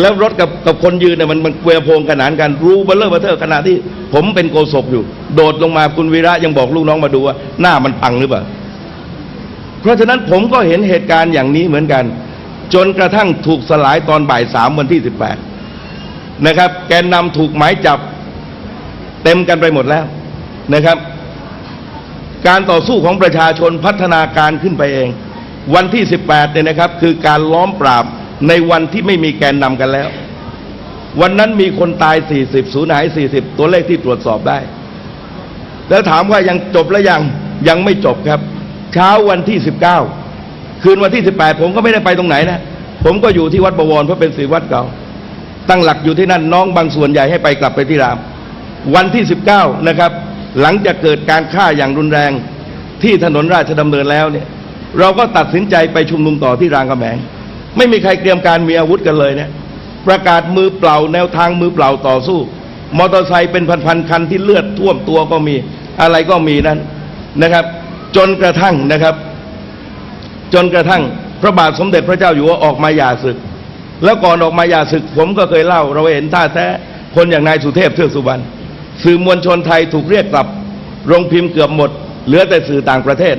แล้วรถกับกับคนยืนเนี่ยมันมันเวรโพงขนานกันรู้เบลเลอร์เบเทอร์ขณะที่ ผมเป็นโกศกอยู่ โดดลงมาคุณวีระยังบอกลูกน้องมาดูว่า หน้ามันพังหรือเปล่า เพราะฉะนั้นผมก็เห็นเหตุการณ์อย่างนี้เหมือนกัน จนกระทั่งถูกสลายตอนบ่ายสามวันที่สิบแปดนะครับ แกนนำถูกหมายจับ เต็มกันไปหมดแล้วนะครับ การต่อสู้ของประชาชนพัฒนาการขึ้นไปเอง วันที่ 18เนี่ยนะครับ คือการล้อมปราบ ในวันที่ไม่มีแกนนำกันแล้ว วันนั้นมีคนตาย 40 สูญหาย 40 ตัวเลขที่ตรวจสอบได้ แล้วถามว่ายังจบแล้วยังยังไม่จบครับ เช้าวันที่ 19 คืนวันที่ 18 ผมก็ไม่ได้ไปตรงไหนนะ ผมก็อยู่ที่วัดบวรเพราะเป็นศิวัดเก่า ตั้งหลักอยู่ที่นั่นน้องบางส่วนใหญ่ให้ไปกลับไปที่ราม วันที่ 19 นะครับ หลังจากเกิดการฆ่าอย่างรุนแรงที่ถนนราชดำเนินแล้วเนี่ย เราก็ตัดสินใจไปชุมนุมต่อที่รางกำแหง ไม่มีใครเตรียมการมีอาวุธกันเลยเนี่ยประกาศมือเปล่าแนวทางมือเปล่าต่อสู้ มอเตอร์ไซค์เป็นพันๆคันที่เลือดท่วมตัวก็มีอะไรก็มีนั้นนะครับ จนกระทั่งนะครับ จนกระทั่งพระบาทสมเด็จพระเจ้าอยู่หัวออกมาหย่าศึก แล้วก่อนออกมาหย่าศึก ผมก็เคยเล่า เราเห็นท่าแท้คนอย่างนายสุเทพเทือกสุบรรณสื่อมวลชนไทยถูกเรียกกลับโรงพิมพ์เกือบหมด เหลือแต่สื่อต่างประเทศ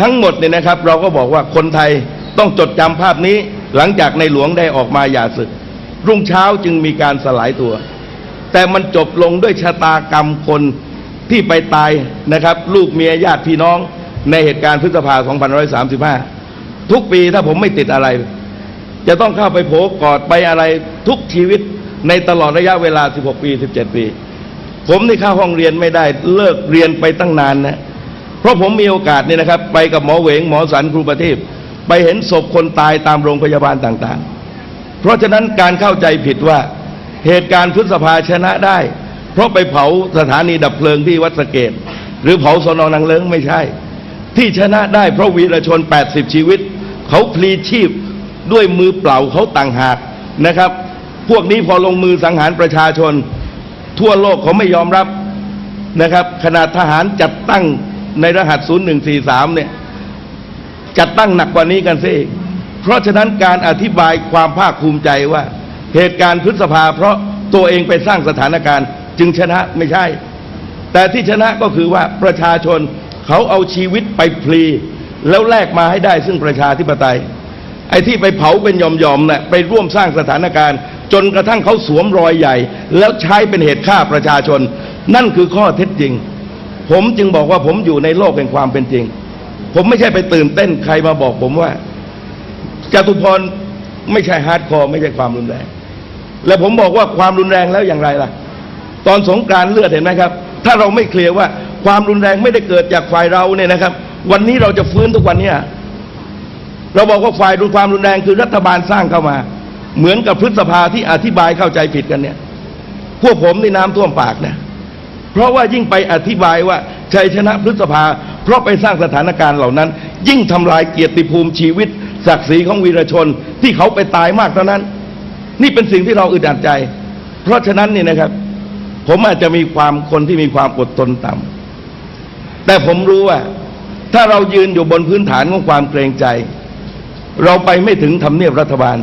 ทั้งหมดเนี่ยนะครับ เราก็บอกว่าคนไทย ต้องจดจำภาพนี้หลังจากในหลวงได้ออกมาหย่าศึก รุ่งเช้าจึงมีการสลายตัว แต่มันจบลงด้วยชะตากรรมคนที่ไปตายนะครับ ลูกเมียญาติพี่น้องในเหตุการณ์พฤษภา2535 ทุกปีถ้าผมไม่ติดอะไร จะต้องเข้าไปโผกอดไปอะไรทุกชีวิตในตลอดระยะเวลา 16 ปี 17 ปี ผมนี่เข้าห้องเรียนไม่ได้เลิกเรียนไปตั้งนานนะเพราะผมมีโอกาสเนี่ยนะครับ ไปกับหมอเหวงหมอสันครูประทีป ไปเห็นศพคนตายตามโรงพยาบาลต่างๆ เพราะฉะนั้นการเข้าใจผิดว่าเหตุการณ์พฤษภาชนะได้ เพราะไปเผาสถานีดับเพลิงที่วัดสเกดหรือเผาสนอนางเลิงไม่ใช่ ที่ชนะได้เพราะวีรชน 80 ชีวิต เขาพลีชีพด้วยมือเปล่าเขาต่างหากนะครับ พวกนี้พอลงมือสังหารประชาชน ทั่วโลกเขาไม่ยอมรับนะครับขนาดทหารจัดตั้งในรหัส 0143 เนี่ย จัดตั้งหนักกว่านี้กันซิเพราะฉะนั้นการอธิบายความภาคภูมิใจว่า เหตุการณ์พฤษภา เพราะตัวเองไปสร้างสถานการณ์ จึงชนะไม่ใช่ แต่ที่ชนะก็คือว่าประชาชนเขาเอาชีวิตไปพลี แล้วแลกมาให้ได้ซึ่งประชาธิปไตย ไอ้ที่ไปเผาเป็นยอมๆเนี่ไปร่วมสร้างสถานการณ์ จนกระทั่งเขาสวมรอยใหญ่ แล้วใช้เป็นเหตุฆ่าประชาชน นั่นคือข้อเท็จจริง ผมจึงบอกว่าผมอยู่ในโลกแห่งความเป็นจริง ผมไม่ใช่ไปตื่นเต้นใครมาบอกผมว่าจตุพรไม่ใช่ฮาร์ดคอร์ไม่ใช่ความรุนแรง และผมบอกว่าความรุนแรงแล้วอย่างไรล่ะ ตอนสงกรารเลือดเห็นไหมครับ ถ้าเราไม่เคลียร์ว่าความรุนแรงไม่ได้เกิดจากฝ่ายเราเนี่ยนะครับ วันนี้เราจะฟื้นทุกวันเนี้เราบอกว่าฝ่ายรุนความรุนแรงคือรัฐบาลสร้างเข้ามา เหมือนกับพฤษภาที่อธิบายเข้าใจผิดกันเนี่ย พวกผมในน้ำท่วมปากนะเพราะว่ายิ่งไปอธิบายว่าชัยชนะพฤษภา ราะไปสร้างสถานการณ์เหล่านั้น ยิ่งทำลายเกียรติภูมิชีวิต ศักดิ์ศรีของวีรชนที่เขาไปตายมากเท่านั้น นี่เป็นสิ่งที่เราอึดอัดใจ เพราะฉะนั้นนี่นะครับ ผมอาจจะมีความคนที่มีความอดทนต่ำแต่ผมรู้ว่า ถ้าเรายืนอยู่บนพื้นฐานของความเกรงใจ เราไปไม่ถึงทำเนียบรัฐบาล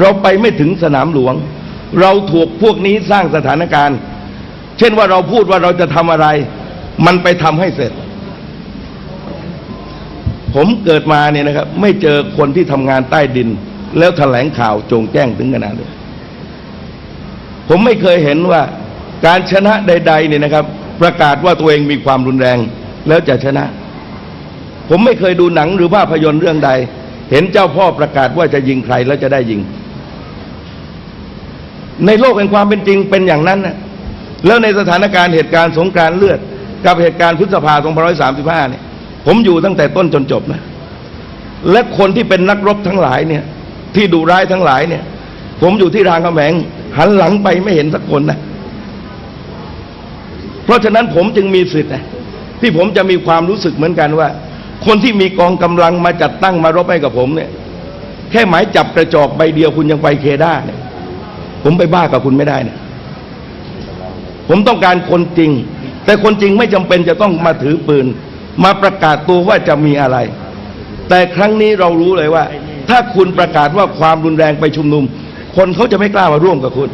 เราไปไม่ถึงสนามหลวง เราถูกพวกนี้สร้างสถานการณ์ เช่นว่าเราพูดว่าเราจะทำอะไร มันไปทำให้เสร็จ ผมเกิดมาเนี่ยนะครับ ไม่เจอคนที่ทำงานใต้ดิน แล้วแถลงข่าวโจงแจ้งถึงขนาดนี้ผมไม่เคยเห็นว่าการชนะใด ๆ เนี่ยนะครับ ประกาศว่าตัวเองมีความรุนแรง แล้วจะชนะ ผมไม่เคยดูหนังหรือภาพยนตร์เรื่องใด เห็นเจ้าพ่อประกาศว่าจะยิงใครแล้วจะได้ยิง ในโลกแห่งความเป็นจริงเป็นอย่างนั้นนะแล้วในสถานการณ์เหตุการณ์สงกรานต์เลือด กับเหตุการณ์พฤษภา2535เนี่ย ผมอยู่ตั้งแต่ต้นจนจบนะ และคนที่เป็นนักรบทั้งหลายเนี่ย ที่ดุร้ายทั้งหลายเนี่ย ผมอยู่ที่รางกำแหงหันหลังไปไม่เห็นสักคนนะ เพราะฉะนั้นผมจึงมีสิทธิ์นะที่ผมจะมีความรู้สึกเหมือนกันว่า คนที่มีกองกำลังมาจัดตั้งมารบให้กับผมเนี่ย แค่หมายจับกระจอกใบเดียวคุณยังไปเคด้าเนี่ย ผมไปบ้ากับคุณไม่ได้นะผมต้องการคนจริง แต่คนจริงไม่จำเป็นจะต้องมาถือปืน มาประกาศตัวว่าจะมีอะไร แต่ครั้งนี้เรารู้เลยว่า ถ้าคุณประกาศว่าความรุนแรงไปชุมนุม คนเขาจะไม่กล้ามาร่วมกับคุณ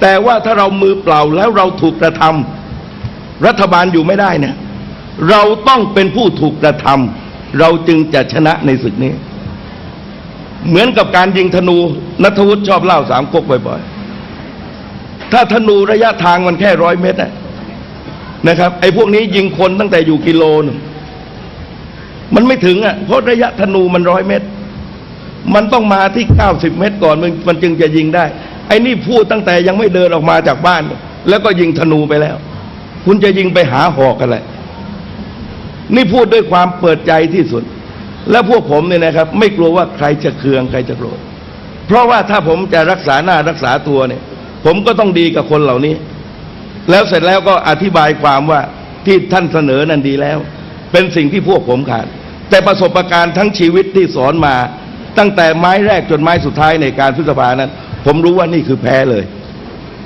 แต่ว่าถ้าเรามือเปล่าแล้วเราถูกกระทำรัฐบาลอยู่ไม่ได้เนี่ย เราต้องเป็นผู้ถูกกระทำเราจึงจะชนะในศึกนี้ เหมือนกับการยิงธนูนัทวุฒิชอบเล่าสามก๊กบ่อยๆถ้าธนูระยะทางมันแค่ร้อยเมตรนะ นะครับไอ้พวกนี้ยิงคนตั้งแต่อยู่กิโลหนึงมันไม่ถึงอะเพราะระยะธนูมันร้อยเมตร มันต้องมาที่90เมตรก่อนมันมันจึงจะยิงได้ ไอ้นี่พูดตั้งแต่ยังไม่เดินออกมาจากบ้าน แล้วก็ยิงธนูไปแล้ว คุณจะยิงไปหาหอกอะไรนี่พูดด้วยความเปิดใจที่สุด และพวกผมเนี่ยนะครับ ไม่กลัวว่าใครจะเคืองใครจะโกรธเพราะว่าถ้าผมจะรักษาหน้ารักษาตัวเนี่ย ผมก็ต้องดีกับคนเหล่านี้ แล้วเสร็จแล้วก็อธิบายความว่าที่ท่านเสนอนั้นดีแล้ว เป็นสิ่งที่พวกผมขาด แต่ประสบการณ์ทั้งชีวิตที่สอนมา ตั้งแต่ไม้แรกจนไม้สุดท้ายในการพฤษภานั้น ผมรู้ว่านี่คือแพ้เลย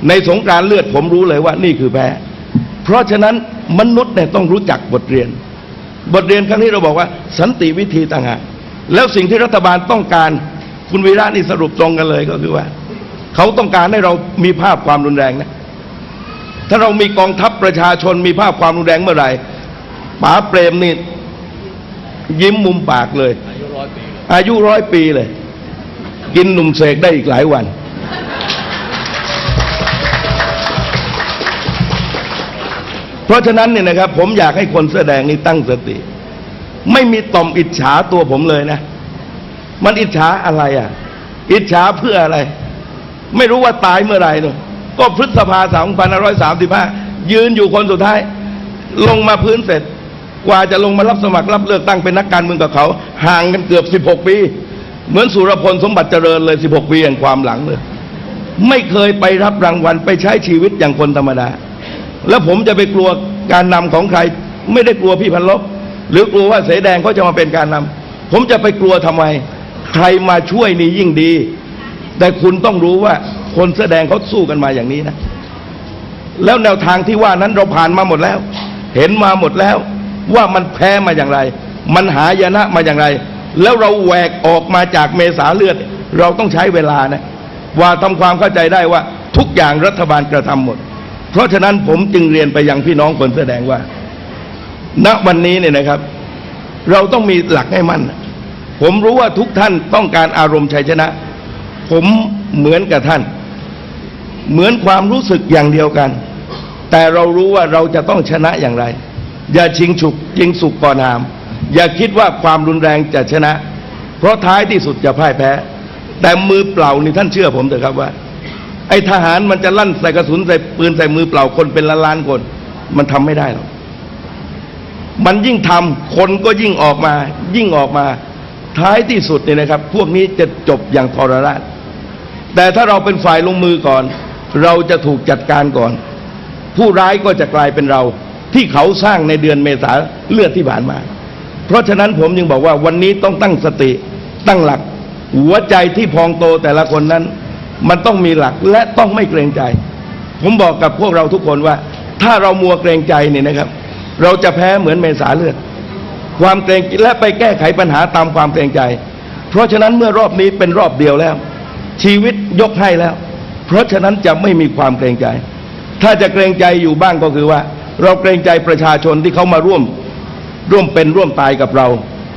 ในสงกรารเลือดผมรู้เลยว่านี่คือแพ้ เพราะฉะนั้นมนุษย์เนี่ยต้องรู้จักบทเรียน บทเรียนครั้งนี้เราบอกว่า สันติวิธีต่างหากแล้วสิ่งที่รัฐบาลต้องการคุณวีระนี่สรุปตรงกันเลยก็คือว่า เขาต้องการให้เรามีภาพความรุนแรงนะ ถ้าเรามีกองทัพประชาชนมีภาพความรุนแรงเมื่อไหร่ป๋าเปรมนี่ยิ้มมุมปากเลย อายุร้อยปีเลยยเลยกินหนุ่มเสกได้อีกหลายวัน เพราะฉะนั้นเนี่ยนะครับ ผมอยากให้คนแสอแดงนี่ตั้งสติ ไม่มีต่อมอิจฉาตัวผมเลยนะ มันอิจฉาอะไรอะ อิจฉาเพื่ออะไร ไม่รู้ว่าตายเมื่อไหร่เนอะ ก็พฤษภาสองพันร้อยสามสิบห้ายืนอยู่คนสุดท้าย ลงมาพื้นเสร็จ กว่าจะลงมารับสมัครรับเลือกตั้งเป็นนักการเมืองกับเขา ห่างกันเกือบสิบหกปี เหมือนสุรพลสมบัติเจริญเลยสิบหกปีแห่งความหลังเลย ไม่เคยไปรับรางวัลไปใช้ชีวิตอย่างคนธรรมดา แล้วผมจะไปกลัวการนำของใคร ไม่ได้กลัวพี่พันลบหรือกลัวว่าเสแดงเขาจะมาเป็นการนำผมจะไปกลัวทำไม ใครมาช่วยนี่ยิ่งดี แต่คุณต้องรู้ว่า คนแสอแดงเขาสู้กันมาอย่างนี้นะ แล้วแนวทางที่ว่านั้นเราผ่านมาหมดแล้ว เห็นมาหมดแล้ว ว่ามันแพ้มาอย่างไร มันหายนะมาอย่างไร แล้วเราแหวกออกมาจากเมษาเลือด เราต้องใช้เวลานะ ว่าทำความเข้าใจได้ว่าทุกอย่างรัฐบาลกระทำหมด เพราะฉะนั้นผมจึงเรียนไปยังพี่น้องคนแสดงว่า ณวันนี้เนี่ยนะครับ เราต้องมีหลักให้มั่นผมรู้ว่าทุกท่านต้องการอารมณ์ชัยชนะ ผมเหมือนกับท่าน เหมือนความรู้สึกอย่างเดียวกัน แต่เรารู้ว่าเราจะต้องชนะอย่างไร อย่าชิงฉุกยิงสุกก่อนหาม อย่าคิดว่าความรุนแรงจะชนะ เพราะท้ายที่สุดจะพ่ายแพ้ แต่มือเปล่านี่ท่านเชื่อผมเถอะครับว่า ไอ้ทหารมันจะลั่นใส่กระสุนใส่ปืนใส่มือเปล่าคนเป็นล้านล้านๆคน มันทำไม่ได้หรอกมันยิ่งทำคนก็ยิ่งออกมา ยิ่งออกมา ท้ายที่สุดเนี่ยนะครับ พวกนี้จะจบอย่างทรราชแต่ถ้าเราเป็นฝ่ายลงมือก่อน เราจะถูกจัดการก่อน ผู้ร้ายก็จะกลายเป็นเรา ที่เขาสร้างในเดือนเมษาเลือดที่ผ่านมา เพราะฉะนั้นผมยังบอกว่าวันนี้ต้องตั้งสติตั้งหลัก หัวใจที่พองโตแต่ละคนนั้น มันต้องมีหลักและต้องไม่เกรงใจ ผมบอกกับพวกเราทุกคนว่า ถ้าเรามัวเกรงใจเนี่ยนะครับ เราจะแพ้เหมือนเมษาเลือด ความเกรงและไปแก้ไขปัญหาตามความเกรงใจ เพราะฉะนั้นเมื่อรอบนี้เป็นรอบเดียวแล้ว ชีวิตยกให้แล้ว เพราะฉะนั้นจะไม่มีความเกรงใจ ถ้าจะเกรงใจอยู่บ้างก็คือว่า เราเกรงใจประชาชนที่เขามาร่วมร่วมเป็นร่วมตายกับเรา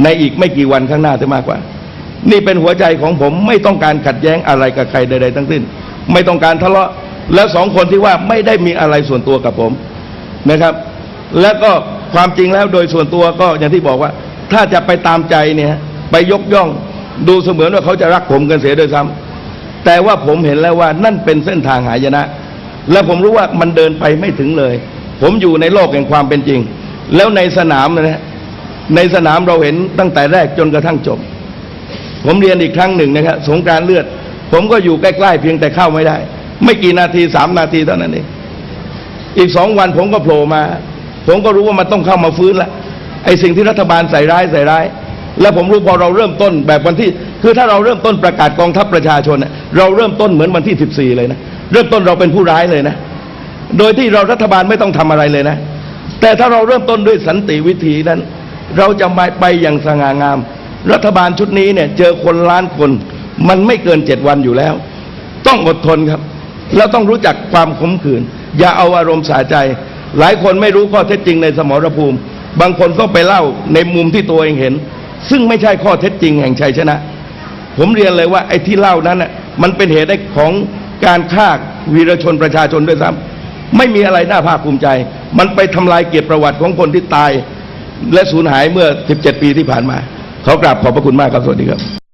ในอีกไม่กี่วันข้างหน้าจะมากกว่า นี่เป็นหัวใจของผมไม่ต้องการขัดแย้งอะไรกับใครใด ๆ ทั้งสิ้น ไม่ต้องการทะเลาะแล้วสองคนที่ว่าไม่ได้มีอะไรส่วนตัวกับผมนะครับ แล้วก็ความจริงแล้วโดยส่วนตัวก็อย่างที่บอกว่า ถ้าจะไปตามใจเนี่ยไปยกย่องดูเสมือนว่าเขาจะรักผมกันเสียโดยซ้ำ แต่ว่าผมเห็นแล้วว่านั่นเป็นเส้นทางหายนะ และผมรู้ว่ามันเดินไปไม่ถึงเลย ผมอยู่ในโลกแห่งความเป็นจริง แล้วในสนามนะฮะในสนามเราเห็นตั้งแต่แรกจนกระทั่งจบ ผมเรียนอีกครั้งหนึ่งนะครับสงการเลือด ผมก็อยู่ใกล้ๆเพียงแต่เข้าไม่ได้ ไม่กี่นาทีสามนาทีเท่านั้นเองอีกสองวันผมก็โผล่มา ผมก็รู้ว่ามันต้องเข้ามาฟื้นละไอ้สิ่งที่รัฐบาลใส่ร้ายใส่ร้าย แล้วผมรู้พอเราเริ่มต้นแบบวันที่ คือถ้าเราเริ่มต้นประกาศกองทัพประชาชน เราเริ่มต้นเหมือนวันที่ 14 เลยนะ เริ่มต้นเราเป็นผู้ร้ายเลยนะ โดยที่เรารัฐบาลไม่ต้องทำอะไรเลยนะ แต่ถ้าเราเริ่มต้นด้วยสันติวิธีนั้น เราจะไปไปอย่างสง่างาม รัฐบาลชุดนี้เนี่ยเจอคนล้านคน มันไม่เกินเจ็ดวันอยู่แล้ว ต้องอดทนครับ แล้วต้องรู้จักความขมขื่นอย่าเอาอารมณ์สาใจ หลายคนไม่รู้ข้อเท็จจริงในสมรภูมิ บางคนก็ไปเล่าในมุมที่ตัวเองเห็น ซึ่งไม่ใช่ข้อเท็จจริงแห่งชัยชนะ ผมเรียนเลยว่าไอ้ที่เล่านั้นน่ะมันเป็นเหตุให้ของการฆ่าวีรชนประชาชนด้วยซ้ำไม่มีอะไรน่าภาคภูมิใจ มันไปทำลายเกียรติประวัติของคนที่ตาย และสูญหายเมื่อ 17 ปีที่ผ่านมาขอกราบขอบพระคุณมากครับ สวัสดีครับ